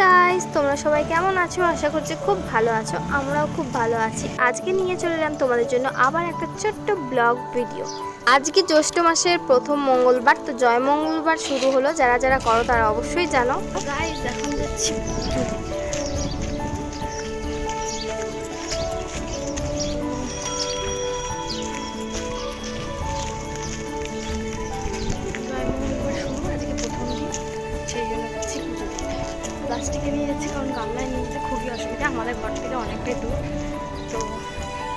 Guys তোমরা সবাই কেমন আছো? আশা করছি খুব ভালো আছো। আমরাও খুব ভালো আছি। আজকে নিয়ে চলে এলাম তোমাদের জন্য আবার একটা ছোট্ট ব্লগ ভিডিও। আজকে জ্যৈষ্ঠ মাসের প্রথম মঙ্গলবার, তো জয় মঙ্গলবার শুরু হলো। যারা যারা করো, তারা অবশ্যই জানো। গাইস এখন যাচ্ছি। প্লাস্টিকে নিয়ে যাচ্ছি কারণ গামলায় নিয়ে যেতে খুবই অসুবিধা। আমাদের ঘর থেকে অনেকটাই দূর। তো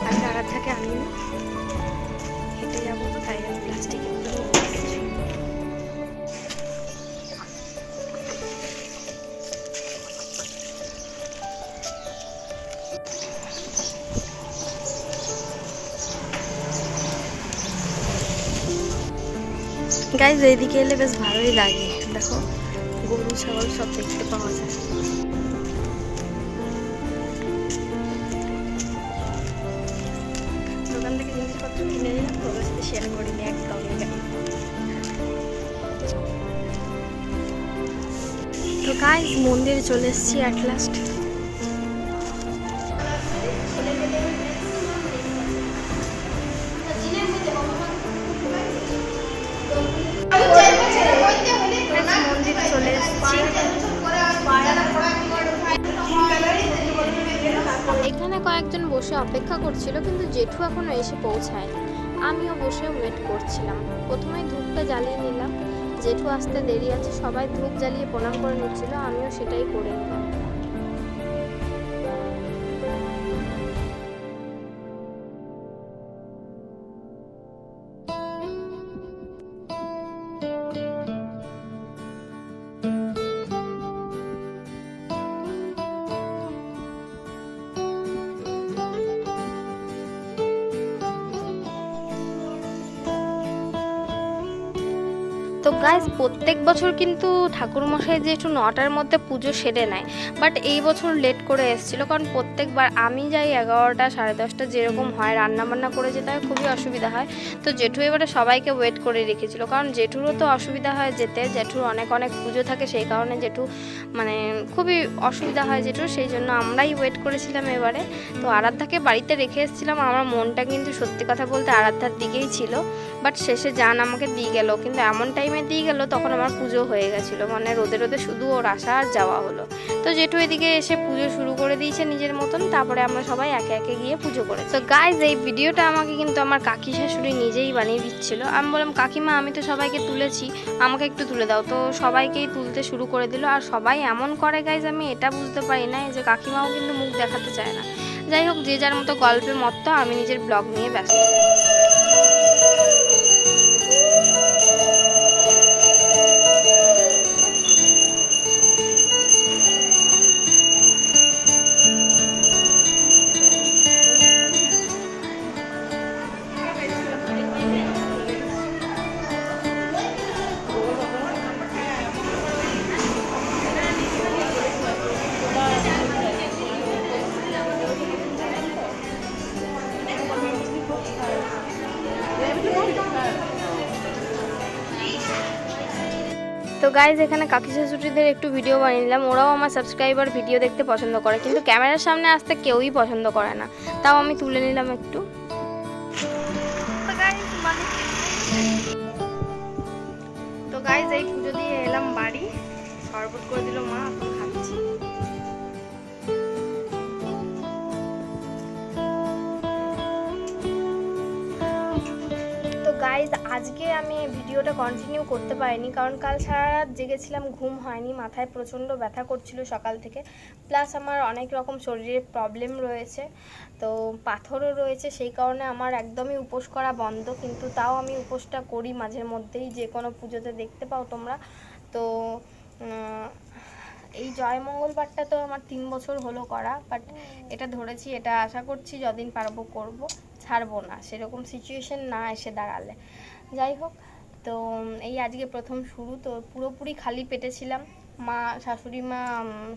আজকে থেকে আমি হেঁটে যাব তো, তাই আমি প্লাস্টিকে। গাইজ এইদিকে এলে বেশ ভালোই লাগে, দেখো। গরু, ছাগল সব দেখতে পাওয়া যায়। দোকান থেকে জিনিসপত্র কিনে নিলাম তোদের সাথে শেয়ার করিনি একদম তো গাইজ মন্দিরে চলে এসেছি অ্যাট লাস্ট এখানে কয়েকজন বসে অপেক্ষা করছিল, কিন্তু জেঠু এখনও এসে পৌঁছায়নি। আমিও বসে ওয়েট করছিলাম। প্রথমে ধূপটা জ্বালিয়ে নিলাম। জেঠু আসতে দেরি আছে, সবাই ধূপ জ্বালিয়ে প্রণাম করে নিচ্ছিল, আমিও সেটাই করে নিলাম। তো গাইজ প্রত্যেক বছর কিন্তু ঠাকুরমশাই যে একটু নটার মধ্যে পুজো সেরে নেয় বাট এই বছর লেট করে এসেছিল কারণ প্রত্যেকবার আমি যাই এগারোটা, সাড়ে দশটা যেরকম হয় রান্না বান্না করে যেতে হয়, খুবই অসুবিধা হয়। তো জেঠু এবারে সবাইকে ওয়েট করে রেখেছিল, কারণ জেঠুরও তো অসুবিধা হয় যেতে, জেঠুর অনেক অনেক পুজো থাকে, সেই কারণে জেঠু মানে খুবই অসুবিধা হয় জেঠুর, সেই জন্য আমরাই ওয়েট করেছিলাম এবারে। তো আরাধ্যাকে বাড়িতে রেখে এসেছিলাম, আমার মনটা কিন্তু সত্যি কথা বলতে আরাধ্যার দিকেই ছিল বাট শেষে যান আমাকে দিয়ে গেল, কিন্তু এমন টাইমে দিয়ে গেল, তখন আমার পুজো হয়ে গেছিল। মানে রোদে রোদে শুধু ওর আসা আর যাওয়া হলো। তো জেঠু এদিকে এসে পুজো শুরু করে দিয়েছে নিজের মতন, তারপরে আমরা সবাই একে একে গিয়ে পুজো করে তো গাইজ এই ভিডিওটা আমাকে কিন্তু আমার কাকি শাশুড়ি নিজেই বানিয়ে দিচ্ছিল। আমি বললাম, কাকিমা, আমি তো সবাইকে তুলেছি, আমাকে একটু তুলে দাও। তো সবাইকেই তুলতে শুরু করে দিল। আর সবাই এমন করে গাইজ আমি এটা বুঝতে পারি না যে কাকিমাও কিন্তু মুখ দেখাতে চায় না। যাই হোক, যে যার মতো গল্পের মতো আমি নিজের ব্লগ নিয়ে ব্যস্ত। তো গাইজ এখানে কাকি শাশুড়িদের একটু ভিডিও বানিয়ে নিলাম ওরাও আমার সাবস্ক্রাইবার ভিডিও দেখতে পছন্দ করে। কিন্তু ক্যামেরার সামনে আসতে কেউই পছন্দ করে না। তাও আমি তুলে নিলাম একটু। তো গাইজ এই পুজো দিয়ে এলাম বাড়ি। শরবত করে দিল মা, এখন খাচ্ছি। আজকে আমি ভিডিওটা কন্টিনিউ করতে পারিনি, কারণ কাল সারা রাত জেগেছিলাম, ঘুম হয়নি, মাথায় প্রচণ্ড ব্যথা করছিল সকাল থেকে। প্লাস আমার অনেক রকম শরীরের প্রবলেম রয়েছে, তো পাথরও রয়েছে, সেই কারণে আমার একদমই উপোস করা বন্ধ, কিন্তু তাও আমি উপোসটা করি মাঝে মধ্যেই যে কোনো পুজোতে দেখতে পাও তোমরা। তো এই জয় মঙ্গলবারটা তো আমার তিন বছর হলো করা বাট এটা ধরেছি, এটা আশা করছি যদিন পারব করব, ছাড়বো না, সেরকম সিচুয়েশন না এসে দাঁড়ালে। যাই হোক, তো এই আজকে প্রথম শুরু, তো পুরোপুরি খালি পেটে ছিলাম। মা, শাশুড়ি মা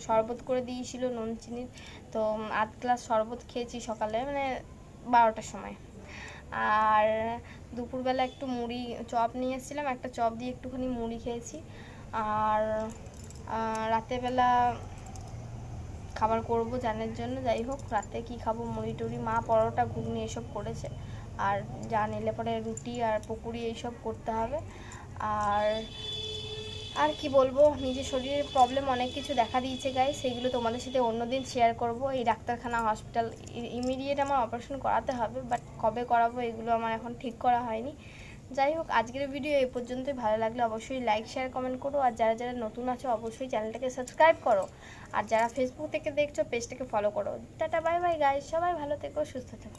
শরবত করে দিয়েছিল নুন চিনির তো আধ গ্লাস শরবত খেয়েছি সকালে মানে বারোটার সময়। আর দুপুরবেলা একটু মুড়ি, চপ নিয়ে এসেছিলাম, একটা চপ দিয়ে একটুখানি মুড়ি খেয়েছি। আর আহ, রাতেরবেলা খাবার করব জানের জন্য যাই হোক রাতে কি খাব মুড়ি টুড়ি মা পরোটা ঘুগনি এসব করেছে। আর যা নিলে পরে রুটি আর পকুড়ি এইসব করতে হবে। আর আর কি বলব নিজের শরীরের প্রবলেম অনেক কিছু দেখা দিয়েছে গাই সেগুলো তোমাদের সাথে অন্যদিন শেয়ার করব। এই ডাক্তারখানা হসপিটাল ইমিডিয়েট আমার অপারেশন করাতে হবে বাট কবে করাবো এগুলো আমার এখন ঠিক করা হয়নি। যাই হোক, আজকের ভিডিও এই পর্যন্তই। ভালো লাগলে অবশ্যই লাইক শেয়ার কমেন্ট করো। আর যারা যারা নতুন আছো, অবশ্যই চ্যানেলটাকে সাবস্ক্রাইব করো। আর যারা ফেসবুক থেকে দেখছ পেজটাকে ফলো করো। টাটা বাই বাই গাইজ সবাই ভালো থেকো, সুস্থ থেকো।